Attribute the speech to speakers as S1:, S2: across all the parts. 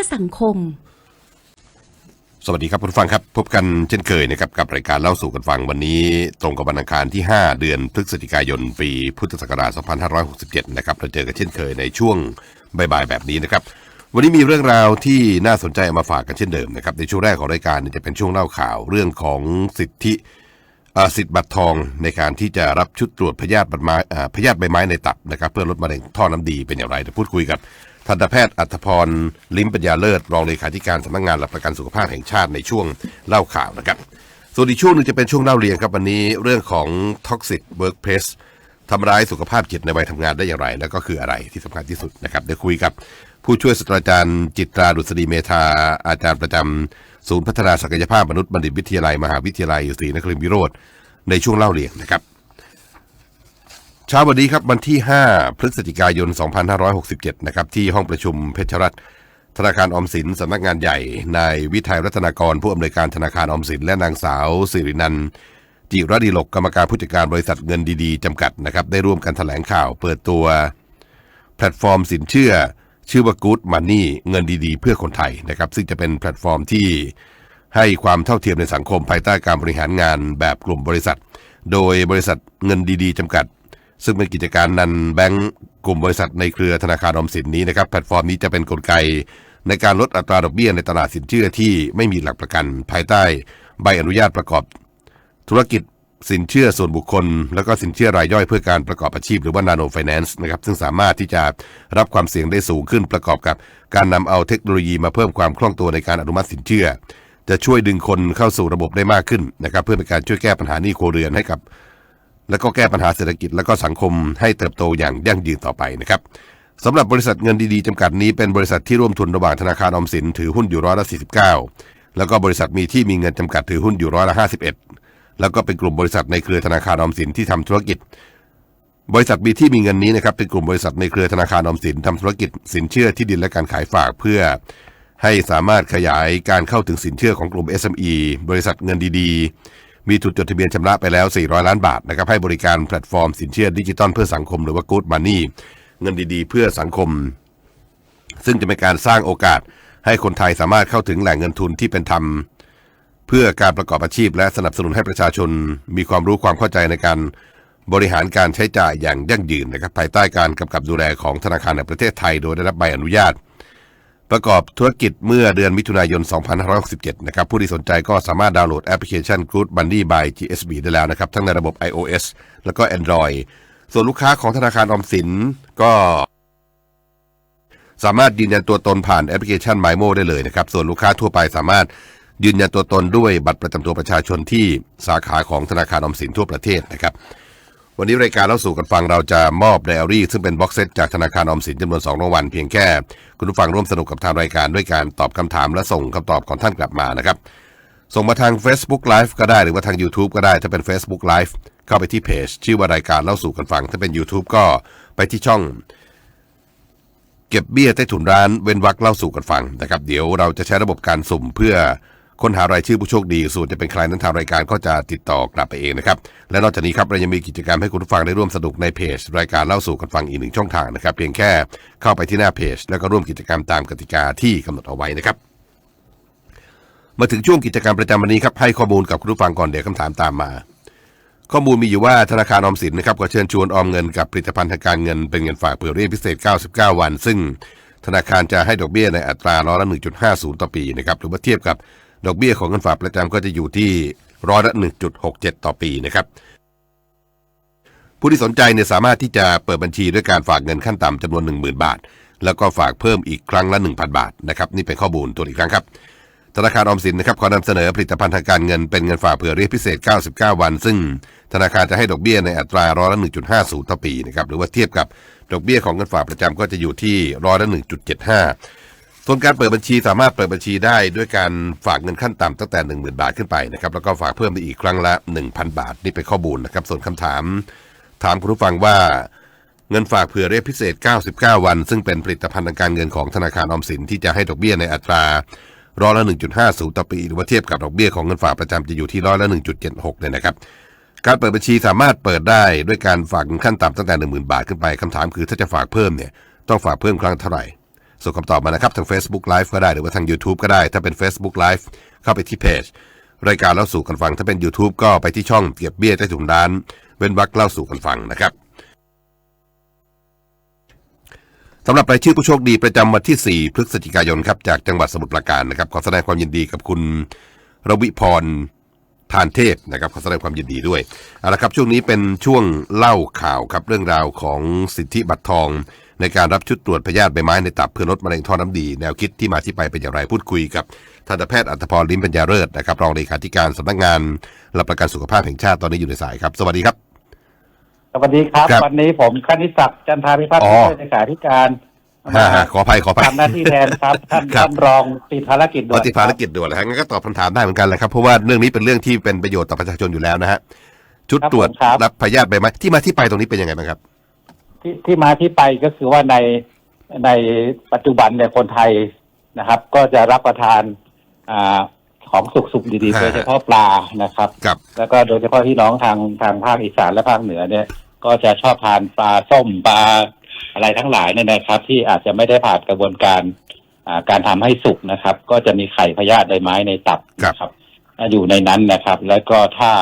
S1: อสังคม
S2: สวัสดีครับคุณฟังครับ พบกันเช่นเคยนะครับกับรายการเล่าสู่กันฟังวันนี้ตรงกับวันอังคารที่ 5 เดือนพฤศจิกายน ปีพุทธศักราช 2567 นะครับเราเจอกันเช่นเคยในช่วงบ่ายๆแบบนี้นะครับวันนี้มีเรื่องราวที่น่าสนใจามาฝากกันเช่นเดิมนะครับในช่วงแรกของรายการจะเป็นช่วงเล่าข่าวเรื่องของสิทธิสิทธิบัตรทองในการที่จะรับชุดตรวจพยาธิใบไม้พยาธิใบไม้ในตับนะครับเพื่อลดมะเร็งท่อน้ำดีเป็นอย่างไรจะพูดคุยกับ ทันตแพทย์อัธพร ลิ้มปัญญาเลิศ รองเลขาธิการสำนักงานหลักประกันสุขภาพแห่งชาติในช่วงเล่าข่าวนะครับ ส่วนอีกช่วงหนึงจะเป็นช่วงเล่าเรียงครับวันนี้เรื่องของ toxic workplace ทำร้ายสุขภาพจิตในวัยทำงานได้อย่างไร แล้วก็คืออะไรที่สำคัญที่สุดนะครับได้คุยกับผู้ช่วยศาสตราจารย์จิตราดุษฎีเมธาอาจารย์ประจำศูนย์พัฒนาศักยภาพมนุษย์บัณฑิตวิทยาลัยมหาวิทยาลัยศรีนครินทรวิโรธในช่วงเล่าเรียงนะครับ เช้าวันนี้ครับวันที่ 5 พฤศจิกายน 2567 นะครับที่ห้องประชุมเพชรรัตน์ธนาคารออมสินสำนักงานใหญ่นายวิทัยรัตนากร ผู้อำนวยการธนาคารออมสิน และนางสาวสิรินันจิรดีหลกกรรมการผู้จัดการบริษัทเงินดีๆจำกัดนะครับได้ร่วมกันแถลงข่าวเปิดตัว แพลตฟอร์มสินเชื่อ ชื่อว่า Good Money เงินดีๆ เพื่อคนไทยนะครับซึ่งจะเป็นแพลตฟอร์มที่ให้ความเท่าเทียมในสังคมภายใต้การบริหารงานแบบกลุ่มบริษัท โดยบริษัทเงินดีๆจำกัด ซึ่งเป็นกิจการนันแบงก์กลุ่มบริษัทในเครือธนาคารออมสินนี้นะครับแพลตฟอร์มนี้จะเป็นกลไก ในการลดอัตราดอกเบี้ยในตลาดสินเชื่อที่ไม่มีหลักประกัน ภายใต้ใบอนุญาตประกอบ ธุรกิจสินเชื่อส่วนบุคคล แล้วก็สินเชื่อรายย่อยเพื่อการประกอบอาชีพหรือว่า Nano Finance นะครับซึ่งสามารถที่จะรับความเสี่ยงได้สูงขึ้นประกอบกับ การนำเอาเทคโนโลยีมาเพิ่มความคล่องตัวในการอนุมัติสินเชื่อ จะช่วยดึงคนเข้าสู่ระบบได้มากขึ้นนะครับเพื่อเป็นการช่วยแก้ปัญหาหนี้ครัวเรือนให้กับ แล้วก็แก้ปัญหาเศรษฐกิจและก็สังคมให้เติบโตอย่างยั่งยืนต่อไปนะครับสำหรับบริษัทเงินดีๆจำกัดนี้เป็นบริษัทที่ร่วมทุนระหว่างธนาคารออมสินถือหุ้นอยู่ร้อยละ49 แล้วก็บริษัทมีที่มีเงินจำกัดถือหุ้นอยู่ร้อยละ51 แล้วก็เป็นกลุ่มบริษัทในเครือธนาคารออมสินที่ทำธุรกิจ บริษัทมีที่มีเงินนี้นะครับเป็นกลุ่มบริษัทในเครือธนาคารออมสินทำธุรกิจ สินเชื่อที่ดินและการขายฝากเพื่อ ให้สามารถขยายการเข้าถึงสินเชื่อของกลุ่ม SME บริษัทเงินดีๆ มีทุนจดทะเบียนชำระไปแล้ว 400 ล้านบาทนะครับให้บริการแพลตฟอร์มสินเชื่อดิจิตอลเพื่อสังคมหรือว่า Good Money เงินดีๆ เพื่อสังคม ซึ่งจะเป็นการสร้างโอกาสให้คนไทยสามารถเข้าถึงแหล่งเงินทุนที่เป็นธรรม เพื่อการประกอบอาชีพ และสนับสนุนให้ประชาชน มีความรู้ความเข้าใจในการบริหารการใช้จ่ายอย่างยั่งยืนนะครับภายใต้การกำกับดูแลของธนาคารแห่งประเทศไทย โดยได้รับใบอนุญาต ประกอบธุรกิจเมื่อเดือนมิถุนายน 2567 นะครับ ผู้ที่สนใจก็สามารถดาวน์โหลดแอปพลิเคชัน Good Money by GSB ได้แล้วนะครับ ทั้งในระบบ iOS แล้วก็ Android ส่วนลูกค้าของธนาคารออมสินก็สามารถยืนยันตัวตนผ่านแอปพลิเคชัน MyMo ได้เลยนะครับ ส่วนลูกค้าทั่วไปสามารถยืนยันตัวตนด้วยบัตรประจำตัวประชาชนที่สาขาของธนาคารออมสินทั่วประเทศนะครับ วันนี้รายการเล่าสู่กันฟังเราจะมอบไดอารี่ ซึ่งเป็นบ็อกเซตจากธนาคารออมสินจำนวน2รางวัลเพียงแค่ คุณผู้ฟังร่วมสนุกกับทางรายการด้วยการตอบคำถามและส่งคำตอบของท่านกลับมานะครับ ส่งมาทาง Facebook Live ก็ได้หรือว่าทาง YouTube ก็ได้ถ้าเป็น Facebook Live เข้าไปที่เพจชื่อว่ารายการเล่าสู่กันฟัง ถ้าเป็น YouTube ก็ไปที่ช่อง เก็บเบี้ยใต้ถุนร้านเว้นวักเล่าสู่กันฟังนะครับ เดี๋ยวเราจะใช้ระบบการสุ่มเพื่อ ค้นหารายชื่อผู้โชคดี ส่วนจะเป็นใครนั้นทางรายการก็จะติดต่อกลับไปเองนะครับ และนอกจากนี้ครับเรายังมีกิจกรรมให้คุณผู้ฟังได้ร่วมสนุกในเพจ รายการเล่าสู่กันฟังอีกหนึ่งช่องทางนะครับ เพียงแค่เข้าไปที่หน้าเพจ แล้วก็ร่วมกิจกรรมตามกติกาที่กำหนดเอาไว้นะครับมาถึงช่วงกิจกรรมประจำวันนี้ครับให้ข้อมูลกับคุณผู้ฟังก่อนเดี๋ยวคำถามตามมา ข้อมูลมีอยู่ว่าธนาคารออมสินนะครับก็เชิญชวนออมเงินกับผลิตภัณฑ์ทางการเงินเป็นเงินฝากเผื่อเรียกพิเศษ 99 วัน ซึ่งธนาคารจะให้ดอกเบี้ยในอัตราร้อยละ1.50 ต่อปีนะครับหรือว่าเทียบกับ ดอกเบี้ยของเงินฝากประจำก็จะอยู่ที่ร้อยละ 1.67 ต่อปีนะครับ ผู้ที่สนใจเนี่ยสามารถที่จะเปิดบัญชีด้วยการฝากเงินขั้นต่ำจำนวน 10,000 บาท แล้วก็ฝากเพิ่มอีกครั้งละ 1,000 บาทนะครับนี่เป็นข้อมูลตัวอีกครั้งครับธนาคารออมสินนะครับขอนำเสนอผลิตภัณฑ์ทางการเงินเป็นเงินฝากเผื่อเรียกพิเศษ 99 วัน ซึ่งธนาคารจะให้ดอกเบี้ยในอัตราร้อยละ 1.50 ต่อปีนะครับหรือว่าเทียบกับดอกเบี้ยของเงินฝากประจำก็จะอยู่ที่ร้อยละ 1.75 ส่วนการเปิดบัญชีสามารถเปิดบัญชีได้ด้วยการฝากเงินขั้นต่ำตั้งแต่ 10,000 บาทขึ้นไปนะครับแล้วก็ฝากเพิ่มไปอีกครั้งละ 1,000 บาทนี่เป็นข้อมูลนะครับ ส่วนคำถาม ถามคุณผู้ฟังว่าเงินฝากเผื่อเรียกพิเศษ 99 วัน ซึ่งเป็นผลิตภัณฑ์ทางการเงินของธนาคารออมสินที่จะให้ดอกเบี้ยในอัตราร้อยละ 1.50 ต่อปีหรือว่าเทียบกับดอกเบี้ยของเงินฝากประจำจะอยู่ที่ร้อยละ 1.76เนี่ยนะครับการเปิดบัญชีสามารถเปิดได้ด้วยการฝากเงินขั้นต่ำตั้งแต่ 10,000 บาทขึ้นไปคำถามคือถ้าจะฝากเพิ่มเนี่ยต้องฝากเพิ่มครั้งเท่าไหร่ ส่งคำตอบมานะครับทาง Facebook Live ก็ได้หรือว่าทาง YouTube ก็ได้ ถ้าเป็น Facebook Live เข้าไปที่เพจรายการเล่าสู่กันฟัง ถ้าเป็น YouTube ก็ไปที่ช่องเก็บเบี้ยใต้ถุนร้าน เว้นวรรคเล่าสู่กันฟังนะครับสำหรับรายชื่อผู้โชคดีประจำวันที่ 4 พฤศจิกายนครับจากจังหวัดสมุทรปราการนะครับขอแสดงความยินดีกับคุณรวิพรทานเทพนะครับขอแสดงความยินดีด้วยเอาละครับช่วงนี้เป็นช่วงเล่าข่าวครับเรื่องราวของสิทธิบัตรทอง ในการรับชุดตรวจพยาธิใบไม้ในตับเพื่อลดมะเร็งท่อน้ำดี แนวคิดที่มาที่ไปเป็นอย่างไรพูดคุยกับทันตแพทย์อัตภพรลิ้มปัญญาเลิศนะครับรองเลขาธิการสำนักงานหลักประกันสุขภาพแห่งชาติตอนนี้อยู่ในสายครับ สวัสดีครับ
S1: สวัสดีครับ
S2: ครับ
S1: วันนี้ผมคณิตศักดิ์จันทาพิพัฒน์
S2: อ๋อ
S1: ผู้ช่วยเลขาธิการ
S2: ฮ่าฮ่าขออภัยขออภัย
S1: ทำหน้าที่แทนครับท่าน
S2: ครับ
S1: ท่านรองติดภารกิจด่
S2: ป
S1: วน
S2: ฏิภารกิจด่วนเลยฮะงั้นก็ตอบคำถามได้เหมือนกันแหละครับเพราะว่าเรื่องนี้เป็นเรื่องที่เป็นประโยชน์ต่อประชาชนอยู่แล้วนะฮะชุดตรวจรับพยาธิใบไม้ที่มาที่ไปตรงนี้เป็นยังไงบ้างครับ
S1: ที่ที่มาที่ไปก็คือว่าในในปัจจุบันเนี่ยคนไทยนะครับ ก็จะรับประทานอ่าของสุกสุกๆดีๆ
S2: ฮะ
S1: โดยเฉพาะปลานะครับ
S2: กับ
S1: แล้วก็โดยเฉพาะพี่น้องทางทางภาคอีสานและภาคเหนือเนี่ย ก็จะชอบทานปลาส้มปลาอะไรทั้งหลายเนี่ยนะครับ ที่อาจจะไม่ได้ผ่านกระบวนการอ่าการทำให้สุกนะครับ ก็จะมีไข่พยาธิใบไม้ในตับนะครับอยู่ในนั้นนะครับ แล้วก็ถ้า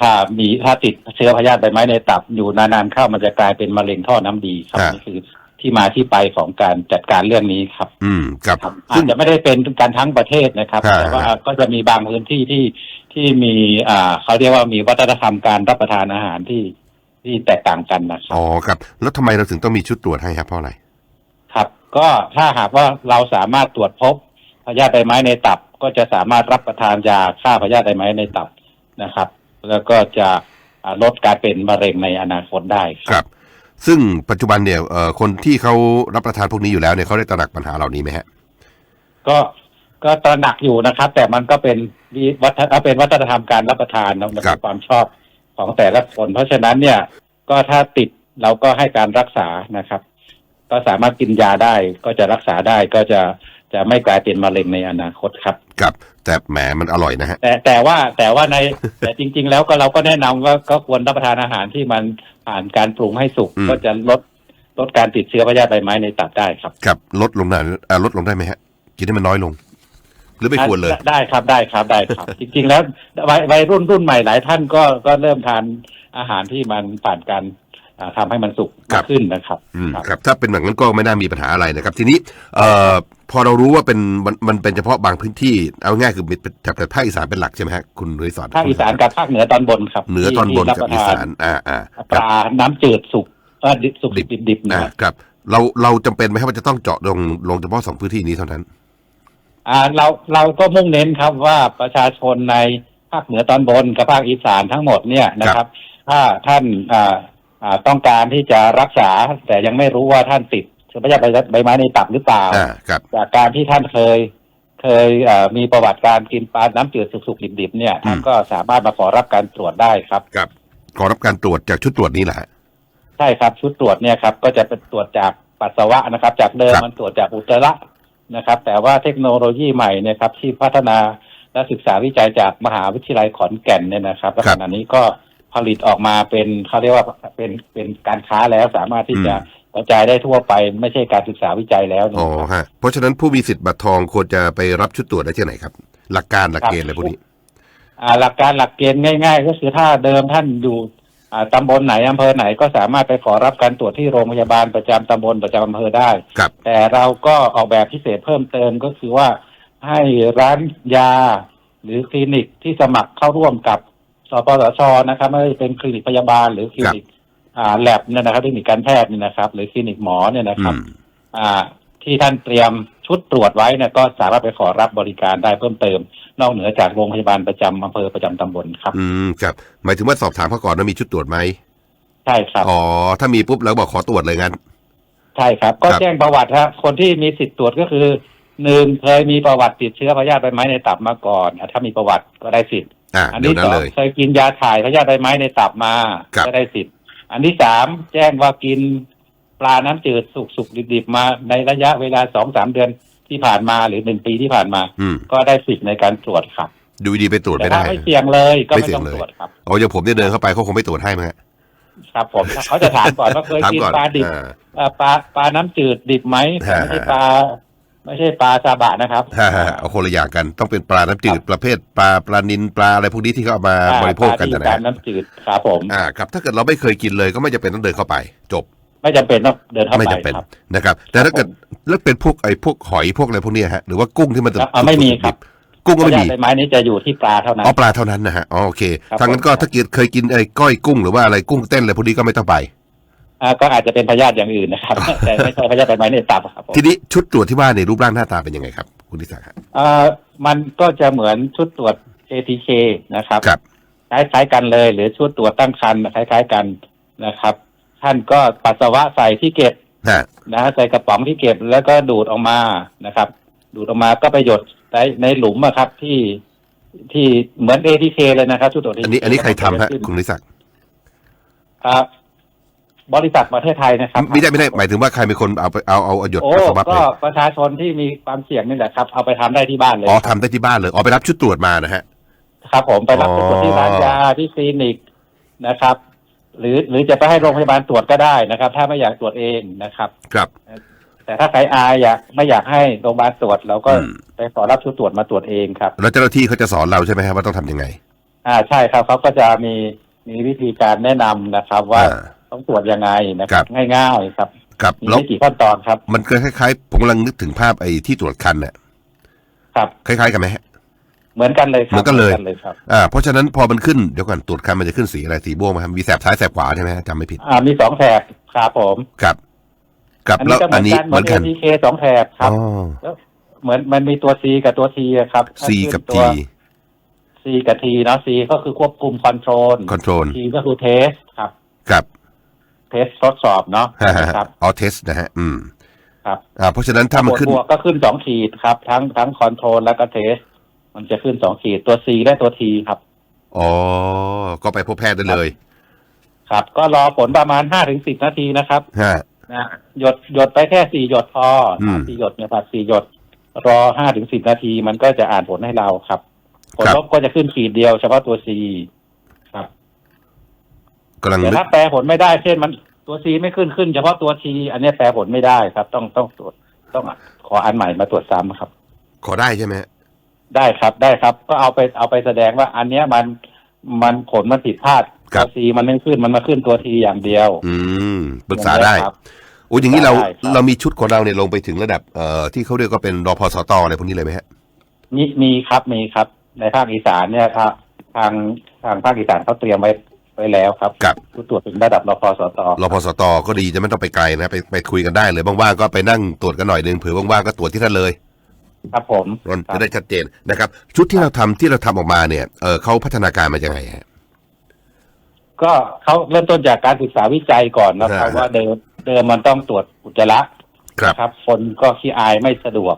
S1: ถ้ามีถ้าติดเชื้อพยาธิใบไม้ในตับอยู่นานๆเข้ามันจะกลายเป็นมะเร็งท่อน้ำดีครับ
S2: ฮะ
S1: นี่คือที่มาที่ไปของการจัดการเรื่องนี้ครับ
S2: อืมกับ
S1: ครับอา
S2: ซึ่
S1: จ
S2: ง
S1: จะไม่ได้เป็นกันทั้งประเทศนะครับ
S2: ฮะ
S1: แต่ว่าก็จะมีบางพื้นที่ที่ที่มีอ่าเขาเรียกว่ามีวัฒนธรรมการรับประทานอาหารที่ที่แตกต่างกันนะครับ
S2: อ๋อครับ แล้วทำไมเราถึงต้องมีชุดตรวจให้ครับเพราะอะไร
S1: ครับ ก็ถ้าหากว่าเราสามารถตรวจพบพยาธิใบไม้ในตับ ก็จะสามารถรับประทานยาฆ่าพยาธิใบไม้ในตับนะครับ แล้วก็จะอ่าลดการเป็นมะเร็งในอนาคตได้ครับ
S2: ครับซึ่งปัจจุบันเนี่ยเอ่อคนที่เขารับประทานพวกนี้อยู่แล้วเนี่ยเขาได้ตระหนักปัญหาเหล่านี้ไหมฮะ
S1: ก็ก็ตระหนักอยู่นะครับ แต่มันก็เป็นวิวัฒนเอ่อเป็นวัฒนธรรมการรับประทานนะมัน
S2: ครั
S1: เป็
S2: บ
S1: นความชอบของแต่ละคน เพราะฉะนั้นเนี่ย ก็ถ้าติดเราก็ให้การรักษานะครับ ก็สามารถกินยาได้ก็จะรักษาได้ก็จะ จะไม่กลายเป็นมะเร็งในอนาคตครับ
S2: กับแต่แหมมันอร่อยนะฮะ
S1: แต่แต่ว่าแต่ว่าในแต่จริง ๆ แล้วก็เราก็แนะนำว่าก็ควรรับประทานอาหารที่มันผ่านการปรุงให้สุก
S2: อืม
S1: ก็จะลดลดการติดเชื้อพยาธิใบไม้ในตับได้ครับ
S2: กับลดลงได้เอ่อลดลงได้ไหมฮะกินให้มันน้อยลง หรือไม่ควรเลย
S1: ได้ครับได้ครับได้ครับ จริง ๆ แล้ววัยวัยรุ่นรุ่นใหม่หลายท่านก็ก็เริ่มทานอาหารที่มันผ่านการ อ่าทำให้มันสุก
S2: ครั
S1: มา
S2: บ
S1: กขึ้นนะครับ
S2: อืม
S1: ครับ
S2: ครับ ถ้าเป็นแบบนั้นก็ไม่น่ามีปัญหาอะไรนะครับ ทีนี้เอ่อพอเรารู้ว่าเป็นมันมันเป็นเฉพาะบางพื้นที่เอาง่ายคือเป็นแถบภาคอีสานเป็นหลักใช่ไหมฮะคุณนุ้ยสอน
S1: ภาคอีสานกับภาคเหนือตอนบนครับ
S2: เหนือตอนบน
S1: ที่
S2: กับ
S1: ที่
S2: อี
S1: รับประ
S2: สา
S1: ทาน
S2: นอ่าอ่า
S1: ปลาน้ำจืดสุกเออดิบสุกดิบดิบๆนะ
S2: อ่า
S1: ครับ
S2: ครับเราเราจำเป็นไหมครับว่าจะต้องเจาะลงลงเฉพาะสองพื้นที่นี้เท่านั้น
S1: อ่าเราเราก็มุ่งเน้นครับว่าประชาชนในภาคเหนือตอนบนกับภาคอีสานทั้งหมดเนี่ยนะครับ ถ้าท่านอ่าอ่า ต้องการที่จะรักษา แต่ยังไม่รู้ว่าท่านติดเชื้อพยาธิใบไม้ในตับหรือเปล่า
S2: อ่าครับ
S1: จากการที่ท่านเคย เคยเอ่อมีประวัติการกินปลาน้ำจืดสุกๆดิบๆเนี่ย
S2: อืม
S1: ท่านก็สามารถมาขอรับการตรวจได้ครับ
S2: ครับ ขอรับการตรวจจากชุดตรวจนี้แหละฮะ
S1: ใช่ครับชุดตรวจเนี่ยครับ ก็จะเป็นตรวจจากปัสสาวะนะครับ จากเดิม
S2: ครับ
S1: มันตรวจจากอุจจาระนะครับ แต่ว่าเทคโนโลยีใหม่เนยครับที่พัฒนาและศึกษาวิจัยจากมหาวิทยาลัยขอนแก่นเนี่ยนะครับและขณะนี้ก็ ผลิตออกมาเป็นเขาเรียกว่าเป็นเป็นการค้าแล้วสามารถที่จะกระจายได้ทั่วไปไม่ใช่การศึกษาวิจัยแล้วนะ
S2: อ๋อ
S1: ครับ
S2: ฮะเพราะฉะนั้นผู้มีสิทธิ์บัตรทองควรจะไปรับชุดตรวจได้ที่ไหนครับ หลักการหลักเกณฑ์อะไรพวกนี้
S1: อ่าหลักการหลักเกณฑ์ง่าย ๆ ก็คือถ้าเดิมท่านอยู่อ่าตำบลไหนอำเภอไหนก็สามารถไปขอรับการตรวจที่โรงพยาบาลประจำตำบลประจำอำเภอได้
S2: ครับ
S1: แต่เราก็ออกแบบพิเศษเพิ่มเติมก็คือว่าให้ร้านยาหรือคลินิกที่สมัครเข้าร่วมกับ สปสชนะครับไม่ว่าจะเป็นคลินิกพยาบาลหรือคลินิกอ่าแลบเนี่ยนะครับเทคนิคการแพทย์เนี่ยนะครับ หรือคลินิกหมอเนี่ยนะค
S2: อื
S1: รับ
S2: ม
S1: อ่า ที่ท่านเตรียมชุดตรวจไว้เนี่ยก็สามารถไปขอรับบริการได้เพิ่มเติม นอกเหนือจากโรงพยาบาลประจำอำเภอประจำตำบลครับ
S2: อืมครับหมายถึงว่าสอบถามเขาก่อนว่ามีชุดตรวจไหม
S1: ใช่ครับ
S2: อ๋อถ้ามีปุ๊บแล้วบอกขอตรวจเลยงั้น
S1: ใช่ครับ ก็
S2: ครับ
S1: แจ้งประวัติครับคนที่มีสิทธิ์ตรวจก็คือหนึ่งเคยมีประวัติติดเชื้อพยาธิใบไม้ในตับมาก่อนอะถ้ามีประวัติก็ได้สิทธิ์
S2: อ่า
S1: อัน
S2: เดี๋ย
S1: ที่
S2: วนั้
S1: ส
S2: น
S1: อง
S2: เลย
S1: เคยกินยาถ่ายพยาธิใบไม้ในตับมา
S2: ครับ
S1: ก็ได้สิทธิ์อันที่สามแจ้งว่ากินปลาน้ำจืดสุกๆดิบๆมาในระยะเวลาสองสามเดือนที่ผ่านมาหรือหนึ่งปีที่ผ่านมา
S2: อืม
S1: ก็ได้สิทธิ์ในการตรวจครับ
S2: ดูดีไปตรวจ
S1: แต่
S2: ไม่
S1: ถ้า
S2: ได้
S1: ไม่เสี่ยงเลยก็
S2: ไม่
S1: ไม่
S2: เสี่ย
S1: ต้องง
S2: เลย
S1: ตรวจครับ
S2: อ๋ออย่างผมเนี่ยเดินเข้าไปเขาคงไม่ตรวจให้มั้งฮะ
S1: ครับผมเขาจะถามก่อนว่าเคย
S2: ถาม
S1: กิน
S2: ก่อน
S1: ปลาดิบ
S2: อ่า
S1: เอ่อปลาปลาน้ำจืดดิบไหม
S2: ฮะ
S1: ไม่ใช่ปลา ไม่ใช่ปลาซาบะนะครับ
S2: ฮ่าฮ่าเอาคนละอย่างกันต้องเป็นปลาน้ำจืดประเภทปลาปลานินปลาอะไรพวกนี้ที่เขาเอามา
S1: อ่า
S2: บริโภคกัน
S1: ปลา
S2: นะ
S1: ที่
S2: ฮะ
S1: การน้ำจืดครับผม
S2: อ่าครับถ้าเกิดเราไม่เคยกินเลยก็ไม่จำเป็นต้องเดินเข้าไป จบ
S1: ไม่จำเป็นต้องเดินเข้า
S2: ไม่
S1: ไป
S2: จำเป็น
S1: ครับ
S2: นะครับ แต่ถ้าเกิดแล้วเป็นพวกไอ้พวกหอยพวกอะไรพวกเนี้ยฮะหรือว่ากุ้งที่มัน
S1: อ่าไม่มีครับ
S2: กุ้งก็ไม่มี
S1: พยาธิใบไม้นี้จะอยู่ที่ปลาเท่านั้น
S2: อ๋อปลาเท่านั้นนะฮะอ๋อโอเค
S1: ครับ
S2: ทางนั้นก็
S1: ผม
S2: ถ้าเกิดเคยกินไอ้ก้อยกุ้งหรือว่าอะไรกุ้งเต้นอะไรพวกนี้ก็ไม่ต้องไป
S1: อ่าก็อาจจะเป็นพยาธิอย่างอื่นนะครับ แต่ไม่ใช่พยาธิใบไม้ในตับครับผม
S2: ทีนี้ชุดตรวจที่ว่าในยรูปร่างหน้าตาเป็นยังไงครับ คุณทิศักดิ์ฮะ
S1: อ่ามันก็จะเหมือนชุดตรวจ ATK นะครับ
S2: ครับ
S1: คล้ายๆกันเลยหรือชุดตรวจตั้งครรภ์คล้ายๆกันนะครับ ท่านก็ปัสสาวะใส่ที่เก็บ
S2: ฮะ
S1: นะฮะใส่กระป๋องที่เก็บแล้วก็ดูดออกมานะครับ ดูดออกมาก็ไปหยดในในหลุมอะครับที่ที่เหมือน ATK เลยนะครับชุดตรวจ ATK
S2: อันนี้อันนี้ใครทำฮะ คุณทิศักดิ์
S1: อ่า บริษัทประเทศไทยนะครับ
S2: ไม่ได้ไม่ได้หมายถึงว่าใครเป็นคนเอาไปเอาเอาเอาหยด
S1: โอ้
S2: ปัสสาวะไป
S1: ก็ประชาชนที่มีความเสี่ยงนี่แหละครับ เอาไปทำได้ที่บ้านเลย
S2: อ๋อทำได้ที่บ้านเลยอ๋อไปรับชุดตรวจมานะฮะ
S1: ครับผมไปรับ
S2: อ๋อ
S1: ไปตรวจที่ร้านยาที่คลินิกนะครับ หรือหรือจะไปให้โรงพยาบาลตรวจก็ได้นะครับ ถ้าไม่อยากตรวจเองนะครับ
S2: ครับ
S1: แต่ถ้าใครอายอยากไม่อยากให้โรงพยาบาลตรวจเราก็
S2: อืม
S1: ไปขอรับชุดตรวจมาตรวจเองครับ
S2: แล้วเจ้าหน้าที่เขาจะสอนเราใช่ไหมครับว่าต้องทำยังไง
S1: อ่าใช่ครับเขาก็จะมีมีวิธีการแนะนำนะครับว่า
S2: อ่า
S1: ต้องตรวจยังไงนะค
S2: ครั
S1: รับ
S2: บ
S1: ง่ายๆครับ
S2: ครับ
S1: มี
S2: แล้ว
S1: ไม่กี่ขั้นตอนครับ
S2: มันก็คล้ายๆ ผมกำลังนึกถึงภาพไอ้ที่ตรวจคันน่ะ
S1: ครับ
S2: คล้ายๆกันไหมฮะ
S1: เหมือนกันเลยครับ
S2: เหมือนกันเลย
S1: เลย ครับ
S2: อ่าเพราะฉะนั้นพอมันขึ้นเดี๋ยวก่อนตรวจคันมันจะขึ้นสีอะไรสีม่วงไหมครับมีแสบซ้ายแสบขวาใช่ไหมฮะจำไม่ผิด
S1: อ่ามีสองแถบครับผม
S2: ครับกับ
S1: อัน
S2: แล้
S1: นี้
S2: ว
S1: ก็เห
S2: อั
S1: มื
S2: น
S1: อน
S2: นี้
S1: กันเห
S2: เห
S1: มื
S2: มื
S1: อ
S2: อนนกัน
S1: ATK สองแถบครับ
S2: อ๋อ
S1: เหมือนมันมีตัว C กับตัว T อะครับ
S2: C กับ T
S1: ตัว C กับ T เนาะ C ก็คือควบคุมคอนโทรล
S2: คอนโทรล
S1: T ก็คือเทสครับ
S2: ครับ
S1: เทสทดสอบเนาะ
S2: ฮะฮะ
S1: ครับ
S2: อ๋อเทสนะฮะอืม
S1: ครับ
S2: อ่าเพราะฉะนั้นถ้ามันขึ้น
S1: บวกก็ขึ้นสองขีดครับ ทั้งทั้งคอนโทรลแล้วก็เทส มันจะขึ้นสองขีดตัว C และตัว T ครับ
S2: อ๋อก็ไปพบแพทย์ได้เลย
S1: ครับก็รอผลประมาณห้าถึงสิบนาทีนะครับ
S2: ฮะ
S1: นะหยดหยดไปแค่สี่หยดพออ
S2: ม
S1: สี่หยดเนี่ยครับสี่หยด รอห้าถึงสิบนาทีมันก็จะอ่านผลให้เราครับ ผล
S2: ครับ
S1: ลบก็จะขึ้นขีดเดียวเฉพาะตัว C ครับ
S2: กำลัง
S1: แต่
S2: นึก
S1: ถ้าแปลผลไม่ได้เช่นมันตัว C ไม่ขึ้นขึ้น เฉพาะตัว T อันเนี้ยแปลผลไม่ได้ครับ ต้องต้องตรวจต้องขออันใหม่มาตรวจซ้ำครับ
S2: ขอได้ใช่ไหมฮะ
S1: ได้ครับได้ครับ ก็เอาไปเอาไปแสดงว่าอันเนี้ยมันมันผลมันผิดพลาดตัว C มันไม่ขึ้นมันมาขึ้นตัว T อย่างเดียว
S2: อืมปรึกษาได้
S1: ครับ
S2: โอ้ยอย่างนี้เรา
S1: ได้ครับ
S2: เรามีชุดของเราเนี่ยลงไปถึงระดับเอ่อที่เขาเรียกว่าเป็นรพสตอะไรพวกนี้เลยไหมฮะ
S1: มีมีครับมีครับ ในภาคอีสานเนี่ยครับทางทางภาคอีสานเขาเตรียมไว้ไว้แล้วครับ
S2: ครับ
S1: ผู้ตรวจถึงระดับรพสต
S2: รพสตก็ดีจะไม่ต้องไปไกลนะไปไปคุยกันได้เลยว่างๆก็ไปนั่งตรวจกันหน่อยหนึงเผื่อว่างๆก็ตรวจที่ท่านเลย
S1: ครับผม
S2: มัน
S1: ครั
S2: จะ
S1: บ
S2: ได้ชัดเจนนะครับ ชุดที่เราทำที่เราทำออกมาเนี่ยเออเขาพัฒนาการมายังไงฮะ
S1: ก็เขาเริ่มต้นจากการศึกษาวิจัยก่อนนะครับ
S2: อ่า
S1: ว่าเดิมเดิมมันต้องตรวจอุจจาระ
S2: ครับ
S1: นะครับคนก็ขี้อายไม่สะดวก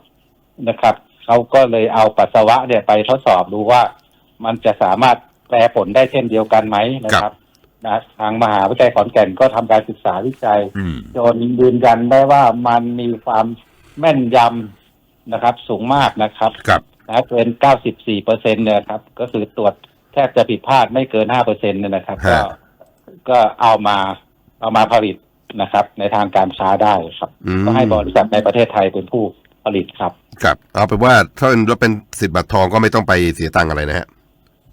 S1: นะครับเขาก็เลยเอาปัสสาวะเนี่ยไปทดสอบดูว่ามันจะสามารถแปลผลได้เช่นเดียวกันไหมนะครับนะทางมหาวิทยาลัยขอนแก่นก็ทำการศึกษาวิจัย
S2: อืม
S1: จนยืนยันได้ว่ามันมีความแม่นยำนะครับ สูงมากนะครับ
S2: ครับ
S1: นะเกิน94เปอร์เซ็นเนี่ยครับ ก็คือตรวจแทบจะผิดพลาดไม่เกิน5เปอร์เซ็นเนี่ยนะครับ ก็
S2: ฮะ
S1: ก็เอามาเอามาผลิตนะครับ ในทางการค้าได้ครับ
S2: อืม
S1: ก็ให้บริษัทในประเทศไทยเป็นผู้ผลิตครับ
S2: ครับ เอาเป็นว่าถ้าเราเป็นสิทธิ์บัตรทองก็ไม่ต้องไปเสียตังค์อะไรนะฮะ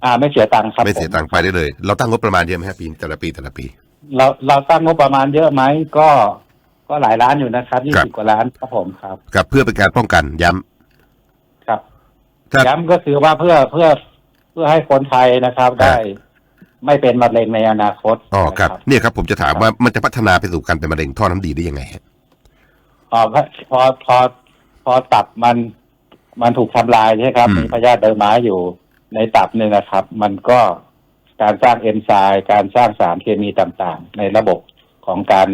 S1: อ่าไม่เสียตังค์ครับ
S2: ไม่เสียตังค์ไปได้เลย เราตั้งงบประมาณเยอะไหมฮะปีแต่ละปีแต่ละปี
S1: เราเราตั้งงบประมาณเยอะไหมก็ก็หลายล้านอยู่นะครับ
S2: ครับ
S1: 20กว่าล้านครับผมครับ
S2: ครับเพื่อเป็นการป้องกันย้ำ
S1: ครับ
S2: ถ้า
S1: ย้ำก็คือว่าเพื่อเพื่อเพื่อให้คนไทยนะครับ
S2: ครับ
S1: ได้ไม่เป็นมะเร็งในอนาคต
S2: อ๋อครับ
S1: นะ
S2: เนี่ยครับผมจะถามว่ามันจะพัฒนาไปสู่การเป็นมะเร็งท่อน้ำดีได้ยังไงฮะ
S1: พอพอพอพอตับมันมันถูกทำลายใช่ไหมครับ
S2: อืม
S1: มีพยาธิใบไม้อยู่ ในตับเนี่ยนะครับ มันก็การสร้างเอนไซม์การสร้างสารเคมีต่างๆ ในระบบของการ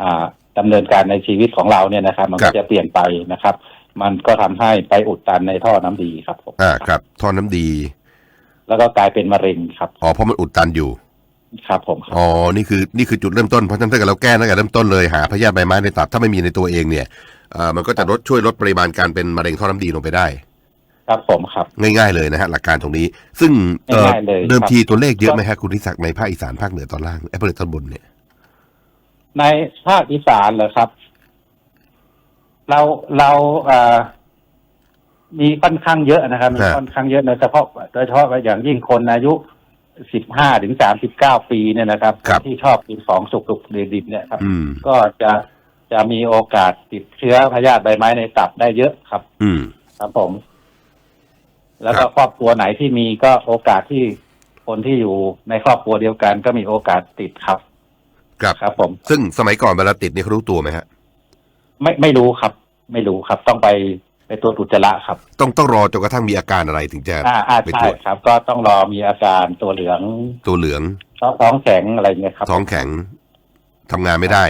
S1: อ่าดำเนินการในชีวิตของเราเนี่ยนะครับ มันก็จะเปลี่ยนไปนะครับ มันก็ทำให้ไปอุดตันในท่อน้ำดีครับผม
S2: อ่าครับ ท่อน้ำดี
S1: แล้วก็กลายเป็นมะเร็งครับ
S2: อ๋อเพราะมันอุดตันอยู่
S1: ครับผมครับ
S2: อ๋อนี่คือนี่คือจุดเริ่มต้นเพราะฉะนั้นถ้าเกิดเราแก้ตั้งแต่เริ่มต้นเลยหาพยาธิใบไม้ในตับถ้าไม่มีในตัวเองเนี่ยเอ่อมันก็จะลดช่วยลดปริมาณการเป็นมะเร็งท่อน้ำดีลงไปได้
S1: ครับผมครับ
S2: ง่ายๆเลยนะฮะหลักการตรงนี้ ซึ่งเอ่อ
S1: ง่ายๆเลย
S2: เดิม
S1: ครับ
S2: ทีตัวเลขเยอะไหมฮะคุณทิศักดิ์ในภาคอีสานภาคเหนือตอนล่างแอปเปิลตอนบนเนี่ย
S1: ในภาคอีสานเหรอครับ เราเราเอ่อมีค่อนข้างเยอะนะครับ มี
S2: ฮะ
S1: ค่อนข้างเยอะโดยเฉพาะโดยเฉพาะอย่างยิ่งคนอายุสิบห้าถึงสามสิบเก้าปีเนี่ยนะครับ
S2: ครับ
S1: ที่ชอบกินของสุกๆดิบๆเนี่ยครับ
S2: อืม
S1: ก็จะจะมีโอกาสติดเชื้อพยาธิใบไม้ในตับได้เยอะครับ
S2: อืม
S1: ครับผม แล้ว
S2: ครั
S1: ก็
S2: บ
S1: ครอบครัวไหนที่มีก็โอกาสที่คนที่อยู่ในครอบครัวเดียวกัน ก็มีโอกาสติดครับ
S2: ครับ
S1: ครับ ผม
S2: ซึ่งสมัยก่อนเวลาติดเนี่ยเขารู้ตัวไหมฮะ
S1: ไม่ไม่รู้ครับ ไม่รู้ครับ ต้องไปไปตรวจอุจจาระครับ
S2: ต้องต้องรอจนกระทั่งมีอาการอะไรถึงจะ
S1: อ่าอ่า
S2: ไป
S1: ใช่
S2: ตรวจ
S1: ครับ ก็ต้องรอมีอาการตัวเหลือง
S2: ตัวเหลือง
S1: ท้องท้องแข็งอะไรเงี้ยครับ
S2: ท้องแข็งทำงานไม่ได้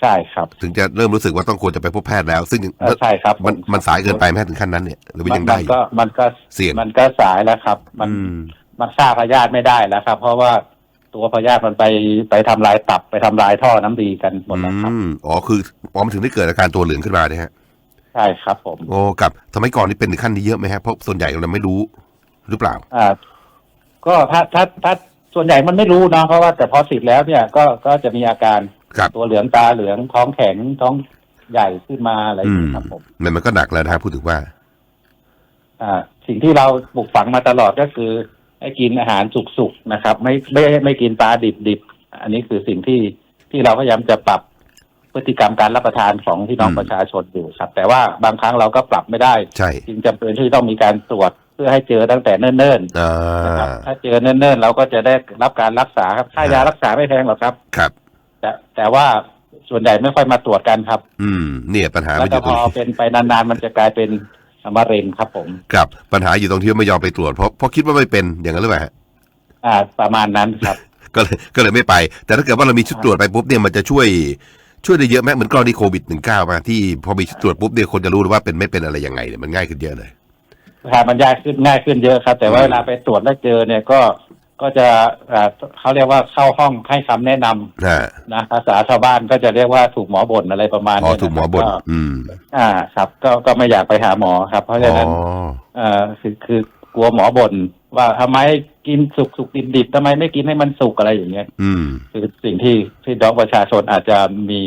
S1: ใช่ครับ
S2: ถึงจะเริ่มรู้สึกว่าต้องควรจะไปพบแพทย์แล้ว ซึ่ง
S1: เออใช่ครับ
S2: มัน
S1: ผ
S2: มันสายเกินไปไหมถึงขั้นนั้นเนี่ยหรือว่ายัง
S1: มั
S2: ได้
S1: น
S2: อยู่
S1: ก็มันก็
S2: เสี่ยง
S1: มันก็สายแล้วครับ มัน
S2: อืม
S1: มันฆ่าพยาธิไม่ได้แล้วครับ เพราะว่าตัวพยาธิมันไปไปทำลายตับไปทำลายท่อน้ำดีกันหมดแล้วครับ
S2: อืมอ๋อคืออ๋อมันถึงได้เกิดอาการตัวเหลืองขึ้นมาเนี่ยฮะ
S1: ใช่ครับ ผม
S2: โอ้กับสมัยก่อนนี่เป็นถึงขั้นนี้เยอะไหมฮะเพราะส่วนใหญ่เราไม่รู้หรือเปล่า
S1: อ่าก็ถ้าถ้าถ้าส่วนใหญ่มันไม่รู้เนาะเพราะว่าแต่พอติดแล้วเนี่ยก็ก็จะมีอาการ
S2: ครับ
S1: ตัวเหลืองตาเหลืองท้องแข็งท้องใหญ่ขึ้นมาอะไรอย่าง
S2: อืม
S1: เงี้ยครับผม
S2: มันมันก็หนักแล้วนะฮะพูดถึงว่า
S1: อ่า สิ่งที่เราปลูกฝังมาตลอดก็คือให้กินอาหารสุกๆนะครับ ไม่ไม่ไม่กินปลาดิบๆอันนี้คือสิ่งที่ที่เราพยายามจะปรับพฤติกรรมการรับประทานของพี่น้อง
S2: อืม
S1: ประชาชนอยู่ครับ แต่ว่าบางครั้งเราก็ปรับไม่ได้
S2: ใช่
S1: จึงจำเป็นที่ต้องมีการตรวจเพื่อให้เจอตั้งแต่เนิ่นๆ
S2: อ่
S1: นะครับาถ้าเจอเนิ่นๆ เราก็จะได้รับการรักษาครับค่ายารักษาไม่แพงหรอกครับ
S2: ครับ
S1: แต่แต่ว่าส่วนใหญ่ไม่ค่อยมาตรวจกันครับ
S2: อืม เนี่ยปัญหา
S1: แล้ว
S2: มันอ
S1: ก็
S2: ยู่ต
S1: พ
S2: รง
S1: อ
S2: นี้
S1: เป็นไปนานๆ มันจะกลายเป็นมะเร็งครับผม
S2: ครับปัญหาอยู่ตรงที่ว่าไม่ยอมไปตรวจเพราะเพราะคิดว่าไม่เป็นอย่างนั้นหรือเปล่าฮะ
S1: อ่าประมาณนั้นครับ
S2: ก็เลยก็เลยไม่ไป แต่ถ้าเกิดว่าเรามีชุดตรวจไปปุ๊บเนี่ยมันจะช่วยช่วยได้เยอะไหมเหมือนกรณีโควิดหนึ่งเก้ามาที่พอมีชุดตรวจปุ๊บเนี่ยคนจะรู้เลยว่าเป็นไม่เป็นอะไรยังไงเนี่ยมันง่ายขึ้นเยอะเลย
S1: ครับมันยากขึ้นง่ายขึ้นเยอะครับ แต่ว่า
S2: อืม
S1: เวลาไปตรวจแล้วเจอเนี่ยก็ ก็จะอ่าเขาเรียกว่าเข้าห้องให้คำแนะนำ
S2: อ่า
S1: นะภาษาชาวบ้านก็จะเรียกว่าถูกหมอบ่นอะไรประมาณ
S2: อ๋อ
S1: นี้
S2: ถูกหมอบ่น
S1: ก็
S2: อืม
S1: อ่า ครับ ก็ก็ไม่อยากไปหาหมอครับ เพราะฉะนั้น
S2: อ๋อ
S1: เอ่อคือคือกลัวหมอบ่นว่าทำไมกินสุกสุกดิบดิบๆทำไมไม่กินให้มันสุกอะไรอย่างเงี้ย
S2: อืม
S1: คือสิ่งที่ที่น้องประชาชนอาจจะมี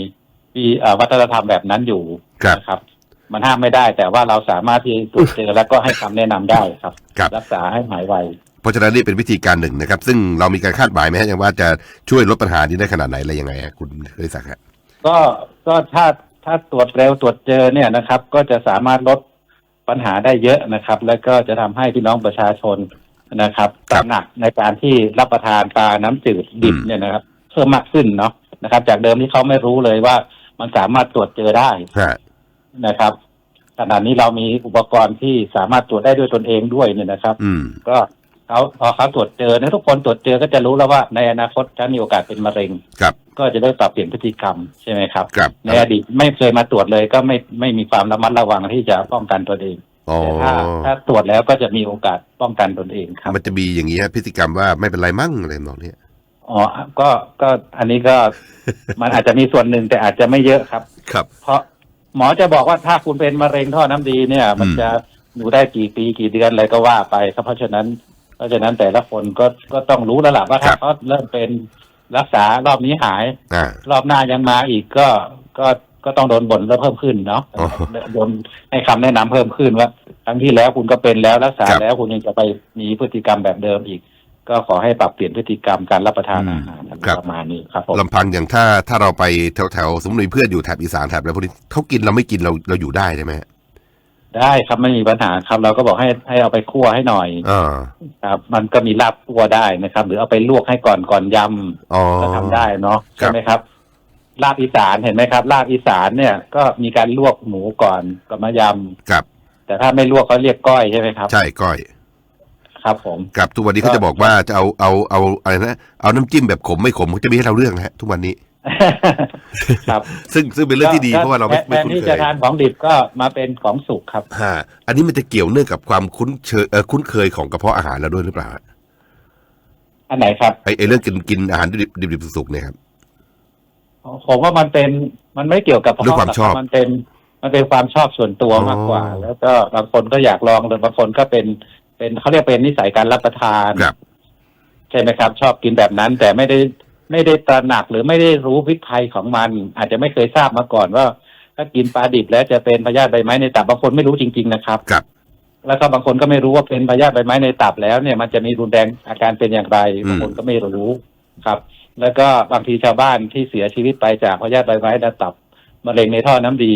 S1: มีเอ่อวัฒนธรรมแบบนั้นอยู่
S2: ครับ
S1: นะครับมันห้ามไม่ได้ แต่ว่าเราสามารถที่ตรวจเจอแล้วก็ให้คำแนะนำได้ครับ
S2: ครับ
S1: รักษาให้หายไว
S2: เพราะฉะนั้นนี่เป็นวิธีการหนึ่งนะครับ ซึ่งเรามีการคาดหมายไหมฮะอย่างว่าจะช่วยลดปัญหานี้ได้ขนาดไหนอะไรยังไงฮะคุณเคยสักดิ์ฮะ
S1: ก็ก็ถ้าถ้าตรวจเร็วตรวจเจอเนี่ยนะครับ ก็จะสามารถลดปัญหาได้เยอะนะครับ แล้วก็จะทำให้พี่น้องประชาชนนะครับตระหนักในการที่รับประทานปลาน้ำจืดดิบเนี่ยนะครับ เพิ่มมากขึ้นเนาะนะครับ จากเดิมที่เขาไม่รู้เลยว่ามันสามารถตรวจเจอได้
S2: ฮะ
S1: นะครับขณะนี้เรามีอุปกรณ์ที่สามารถตรวจได้ด้วยตนเองด้วยเนี่ยนะครับ
S2: อืม
S1: ก็ เขาพอเขาตรวจเจอเนี่ยทุกคนตรวจเจอก็จะรู้แล้วว่าในอนาคตถ้ามีโอกาสเป็นมะเร็ง
S2: ครับ
S1: ก็จะได้ปรับเปลี่ยนพฤติกรรมใช่ไหมครับ
S2: ครับ
S1: ในอดีตไม่เคยมาตรวจเลยก็ไม่ไม่มีความระมัดระวังที่จะป้องกันตนเอง
S2: อ๋อ
S1: แต่ถ้าถ้าตรวจแล้วก็จะมีโอกาสป้องกันตนเองครับ
S2: มันจะมีอย่างนี้ฮะพฤติกรรมว่าไม่เป็นไรมั่งอะไรทำนองเนี้ย
S1: อ๋อก็ก็อันนี้ก็มันอาจจะมีส่วนหนึ่งแต่อาจจะไม่เยอะครับ
S2: ครับ
S1: เพราะหมอจะบอกว่าถ้าคุณเป็นมะเร็งท่อน้ำดีเนี่ย มัน
S2: อืม
S1: จะอยู่ได้กี่ปีกี่เดือนอะไรก็ว่าไปครับเพราะฉะนั้นเพ ราะฉะนั้นแต่ละคนก็ก็ต้องรู้แล้วล่ะว่าถ้าเขาเริ่มเป็นรักษารอบนี้หาย
S2: อ่า
S1: รอบหน้ายังมาอีกก็ก็ก็ต้องโดนบ่นแล้วเพิ่มขึ้นเนาะ
S2: อ๋อ
S1: โดนให้คำแนะนำเพิ่มขึ้นว่าครั้งที่แล้วคุณก็เป็นแล้วรักษา
S2: ครับ
S1: แล้วคุณยังจะไปมีพฤติกรรมแบบเดิมอีก ก็ขอให้ปรับเปลี่ยนพฤติกรรมการรับประทานอาหารประมาณนี้ครับผม
S2: ลำพังอย่างถ้าถ้าเราไปแถวแถวๆสมมติมีเพื่อนอยู่แถบอีสานแถบอะไรพวกนี้เขากินเราไม่กินเราเราอยู่ได้ใช่ไหมฮะ
S1: ได้ครับไม่มีปัญหาครับ เราก็บอกให้ให้เอาไปคั่วให้หน่อย
S2: อ่า
S1: ครับ มันก็มีลาบคั่วได้นะครับ หรือเอาไปลวกให้ก่อนก่อนย
S2: อ๋อำ
S1: ก็ทำได้เนาะ
S2: ครั
S1: ใช่
S2: บ
S1: ไหมครับ ลาบอีสานเห็นไหมครับ ลาบอีสานเนี่ยก็มีการลวกหมูก่อนก่อนมายำ
S2: กับ
S1: แต่ถ้าไม่ลวกเขาเรียกก้อยใช่ไหมครับ
S2: ใช่ก้อย
S1: ครับ ผม
S2: กับทุกวันนี้เขาจะบอกว่าจะเอาเอาเอาอะไรนะเอาน้ำจิ้มแบบขมไม่ขมเขาจะมีให้เราเลือกนะฮะทุกวันนี้
S1: ครับ
S2: ซึ่งซึ่งเป็นเรื่องที่ดีเพราะว่าเราไม่
S1: แท
S2: ไม่
S1: น
S2: คุ้น
S1: ที่
S2: เค
S1: จะ
S2: ย
S1: ทานของดิบก็มาเป็นของสุกครับ
S2: ฮะอันนี้มันจะเกี่ยวเนื่องกับความคุ้นเชยเออคุ้นเคยของกระเพาะอาหารเราด้วยหรือเปล่าฮะ
S1: อันไหนครับ
S2: ไอไอเรื่องกินกินอาหารดิบดิบดิบสุกๆเนี่ยครับ
S1: ผมว่ามันเป็นมันไม่เกี่ยวกับ
S2: เรื่องความชอบ
S1: มันเป็นมันเป็นความชอบส่วนตัว
S2: อ๋อ
S1: มากกว่าแล้วก็บางคนก็อยากลองหรือบางคนก็เป็นเป็นเขาเรียกเป็นนิสัยการรับประทาน
S2: ครับ
S1: ใช่ไหมครับ ชอบกินแบบนั้น แต่ไม่ได้ ไม่ได้ตระหนักหรือไม่ได้รู้พิษภัยของมัน อาจจะไม่เคยทราบมาก่อนว่า ถ้ากินปลาดิบแล้วจะเป็นพยาธิใบไม้ในตับบางคนไม่รู้จริง ๆ นะครับ
S2: ครับ
S1: แล้วก็บางคนก็ไม่รู้ว่าเป็นพยาธิใบไม้ในตับแล้วเนี่ย มันจะมีรุนแรงอาการเป็นอย่างไร
S2: อืม
S1: บางคนก็ไม่รู้ครับ แล้วก็บางทีชาวบ้านที่เสียชีวิตไปจากพยาธิใบไม้ในตับมะเร็งในท่อน้ำดี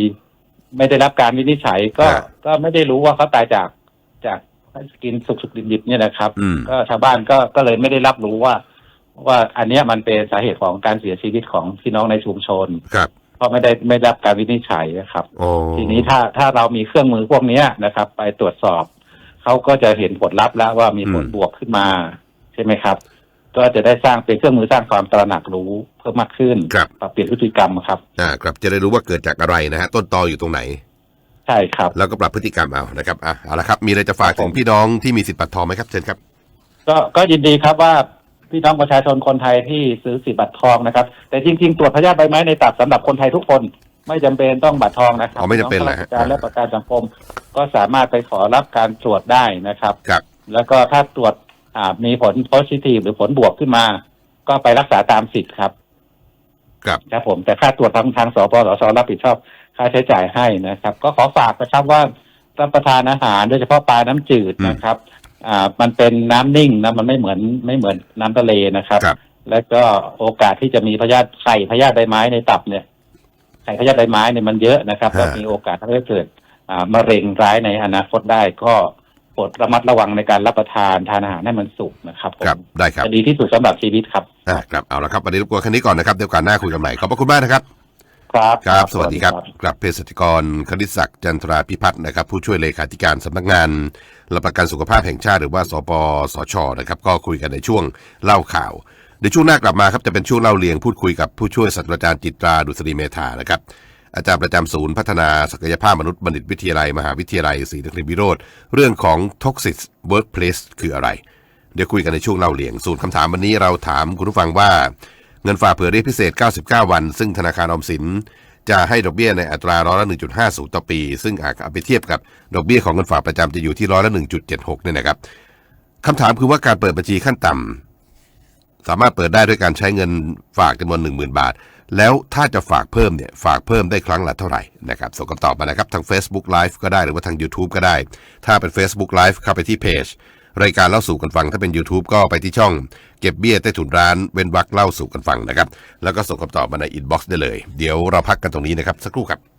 S1: ไม่ได้รับการวินิจฉัยก็ก็ไม่ได้รู้ว่าเขาตายจากจากกินสุกสุกๆดิบๆเนี่ยนะครับ
S2: อืม
S1: ก็ชาวบ้านก็ก็เลยไม่ได้รับรู้ว่า ว่าอันเนี้ยมันเป็นสาเหตุของการเสียชีวิตของพี่น้องในชุมชน
S2: ครับ
S1: เพราะไม่ได้ไม่ได้รับการวินิจฉัยนะครับ
S2: โอ้
S1: ทีนี้ถ้าถ้าเรามีเครื่องมือพวกเนี้ยนะครับ ไปตรวจสอบเขาก็จะเห็นผลลัพธ์แล้วว่ามีผลบวกขึ้นมา ใช่ไหมครับ ก็จะได้สร้างเป็นเครื่องมือสร้างความตระหนักรู้เพิ่มมากขึ้น
S2: ครับ
S1: ปรับเปลี่ยนพฤติกรรมครับ
S2: อ่าครับจะได้รู้ว่าเกิดจากอะไรนะฮะต้นตออยู่ตรงไหน
S1: ใช่ครับ
S2: แล้วก็ปรับพฤติกรรมเอานะครับอะเอาละครับ มีอะไรจะฝากถึงพี่น้องที่มีสิทธิ์บัตรทองไหมครับเชิญครับ
S1: ก็ก็ยินดีครับว่า พี่น้องประชาชนคนไทยที่ซื้อสิทธิ์บัตรทองนะครับ แต่จริง ๆ ตรวจพยาธิใบไม้ในตับสำหรับคนไทยทุกคน ไม่จำเป็นต้องบัตรทองนะครับ
S2: อ๋อไม่จำเป็น
S1: พี่
S2: เหร
S1: น้
S2: อ
S1: อง
S2: ฮะ
S1: ข้าราชการและประกันสังคม ก็สามารถไปขอรับการตรวจได้นะครับ
S2: ครับ
S1: แล้วก็ถ้าตรวจอ่ามีผล positive หรือผลบวกขึ้นมา ก็ไปรักษาตามสิทธิ์ครับ
S2: ครับ
S1: ครับผมแต่ค่าตรวจทางทางสปสชรับผิดชอบค่าใช้จ่ายให้นะครับ ก็ขอฝากนะครับว่ารับประทานอาหารโดยเฉพาะปลาน้ำจืด
S2: อืม
S1: นะครับ อ่า มันเป็นน้ำนิ่งนะมันไม่เหมือนไม่เหมือนน้ำทะเลนะครับ
S2: ครับ
S1: แล้วก็โอกาสที่จะมีพยาธิไข่พยาธิใบไม้ในตับเนี่ยไข่พยาธิใบไม้เนี่ยมันเยอะนะครับ
S2: ฮะ
S1: แล้วมีโอกาสทำให้เกิดอ่ามะเร็งร้ายในอนาคตได้ก็โปรดระมัดระวังในการรับประทานทานอาหารให้มันสุกนะครับผม
S2: ครับได้ครับ
S1: จะดีที่สุดสำหรับชีวิตครับ
S2: อ่าครับเอาละครับวันนี้รบกวนแค่นี้ก่อนนะครับเดี๋ยวโอกาสหน้าคุยกันใหม่ขอบพระคุณมากนะครับ
S1: ครับ
S2: ครับ สวัสดีครับกลับเภสัชกรคณิตศักดิ์จันทราพิพัฒน์นะครับ ผู้ช่วยเลขาธิการสำนักงานหลักประกันสุขภาพแห่งชาติหรือว่าสปสชนะครับ ก็คุยกันในช่วงเล่าข่าวเดี๋ยวช่วงหน้ากลับมาครับจะเป็นช่วงเล่าเรียงพูดคุยกับผู้ช่วยศาสตราจารย์จิตราดุษฎีเมธานะครับอาจารย์ประจำศูนย์พัฒนาศักยภาพมนุษย์บัณฑิตวิทยาลัย มหาวิทยาลัยศรีนครินทรวิโรธเรื่องของ toxic workplace คืออะไร เดี๋ยวคุยกันในช่วงเล่าเรียงสูตรคำถามวันนี้เราถามคุณผู้ฟังว่า เงินฝากเผื่อเรียกพิเศษ 99 วัน ซึ่งธนาคารออมสิน จะให้ดอกเบี้ยในอัตราร้อยละ1.50 ต่อปี ซึ่งอาจเอาไปเทียบกับดอกเบี้ยของเงินฝากประจำจะอยู่ที่ร้อยละ1.76เนี่ยนะครับคำถามคือว่าการเปิดบัญชีขั้นต่ำสามารถเปิดได้ด้วยการใช้เงินฝากจำนวน 10,000 บาท แล้วถ้าจะฝากเพิ่มเนี่ยฝากเพิ่มได้ครั้งละเท่าไหร่นะครับส่งคำตอบมานะครับทาง Facebook Live ก็ได้หรือว่าทาง YouTube ก็ได้ ถ้าเป็น Facebook Live เข้าไปที่เพจ รายการเล่าสู่กันฟังถ้าเป็น YouTube ก็ไปที่ช่องเก็บเบี้ยใต้ถุนร้านเว้นวักเล่าสู่กันฟังนะครับ แล้วก็ส่งคำตอบมาในอินบ็อกซ์ได้เลย เดี๋ยวเราพักกันตรงนี้นะครับสักครู่ครับ